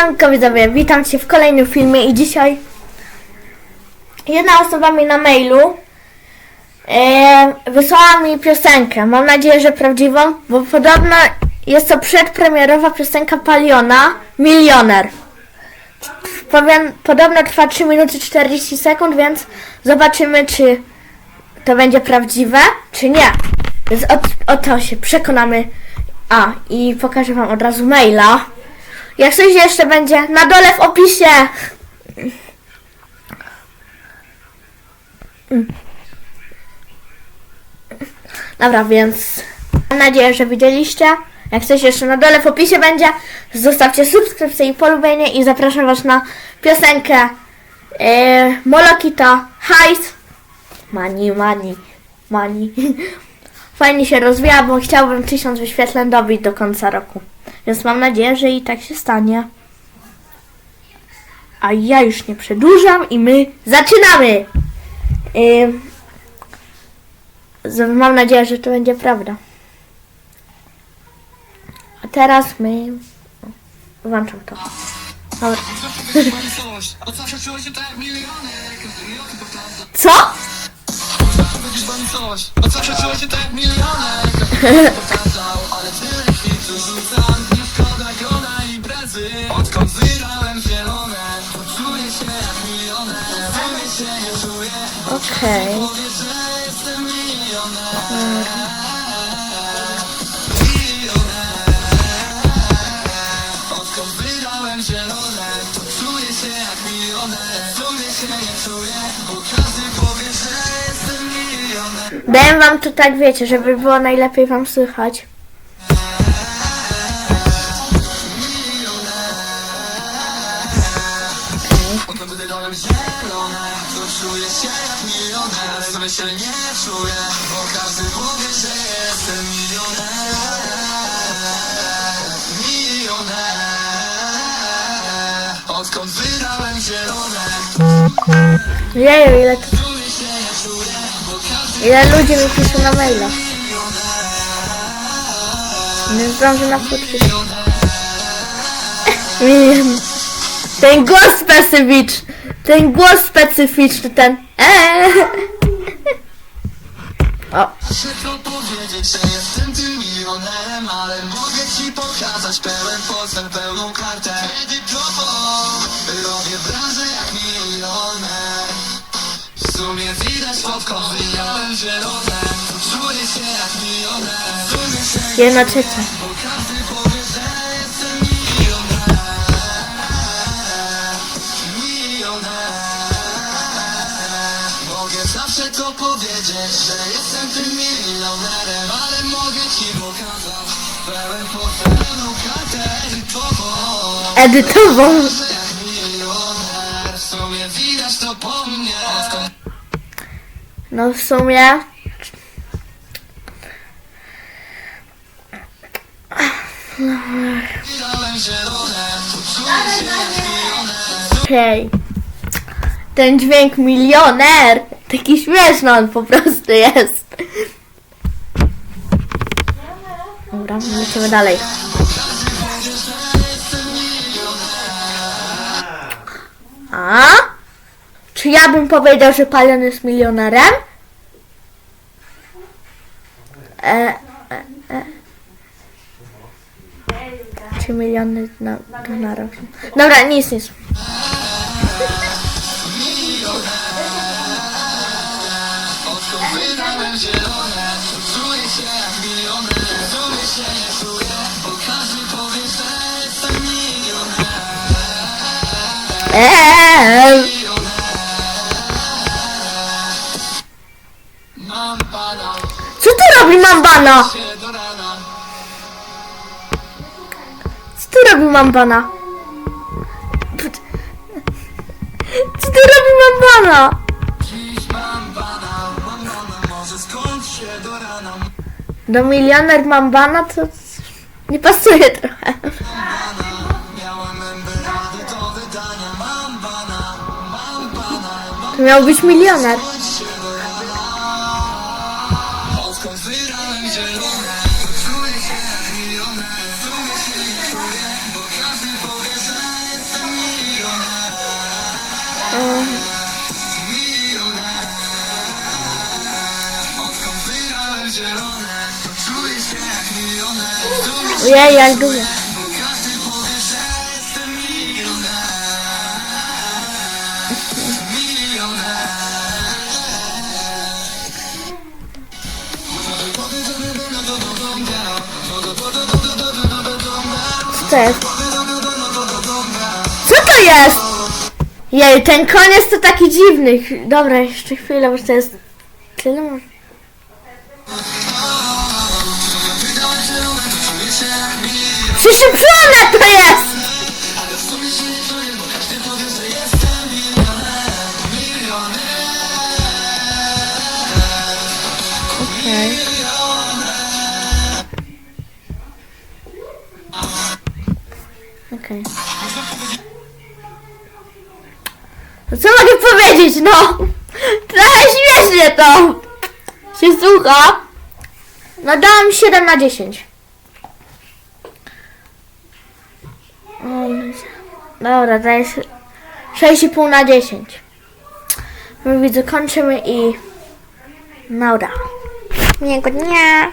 Siemanko widzowie, witam Cię w kolejnym filmie i dzisiaj jedna osoba mi na mailu wysłała mi piosenkę, mam nadzieję, że prawdziwą, bo podobno jest to przedpremierowa piosenka Paliona, Milioner. Powiem, podobno trwa 3 minuty 40 sekund, więc zobaczymy, czy to będzie prawdziwe, czy nie. Więc o, o to się przekonamy. A, i pokażę Wam od razu maila. Jak coś jeszcze będzie na dole w opisie. Dobra, więc mam nadzieję, że widzieliście. Jak coś jeszcze na dole w opisie będzie, zostawcie subskrypcję i polubienie i zapraszam Was na piosenkę yy, Molokito Hajs Mani, mani, mani. Fajnie się rozwija, bo chciałbym tysiąc wyświetleń dobić do końca roku. Więc mam nadzieję, że i tak się stanie. A ja już nie przedłużam i my zaczynamy! Z- mam nadzieję, że to będzie prawda. A teraz my... Włączam to. Dobra. Od zawsze milioner Daję wam to tak, wiecie, żeby było najlepiej wam słychać. Odkąd wydałem zielone To czuję się jak milioner Sobie się nie czuję Bo każdy powie, że jestem milioner Milioner Odkąd wydałem zielone Jeju, ile to... Ile ludzi mi pisze na maila. Nie zdążę na podpisać. Ten głos specyficzny. Ten głos specyficzny, ten eee. O, to powiedzieć, że jestem tym milionerem Ale mogę ci pokazać pełen portfel, pełną kartę kredytową Robię branżę jak milioner W sumie widać zielone Czuję się jak milioner jedna trzecia. To powiedzieć, że jestem tym milionerem Ale mogę ci pokazać pełen portfel, pełną kartę edytową Edytową. Że jak milioner, w sumie widać to po mnie Odkąd No w sumie. Okej. Ten dźwięk milioner. Taki śmieszny on po prostu jest. Dobra, lecimy dalej. A? Czy ja bym powiedział, że Palion jest milionerem? E, e, e. Czy miliony na, na? Dobra, nic, nic. Eee, co tu robi Mambana? Co tu robi Mambana? Co tu robi Mambana? Do milioner Mambana to nie pasuje trochę. Miał być milioner. Ojej, jak dużo. Co to jest? Co to jest? Jej, ten koniec to taki dziwny. Dobra, jeszcze chwilę, bo to jest... Tyle może... Przyszybrzone to jest! Okej. Okej. Co mogę powiedzieć, no? Trochę śmiesznie to się słucha. No dałam 7 na 10. O, Dobra, daję się 6,5 na 10. My widzę, kończymy i... Nauda. Miłego dnia.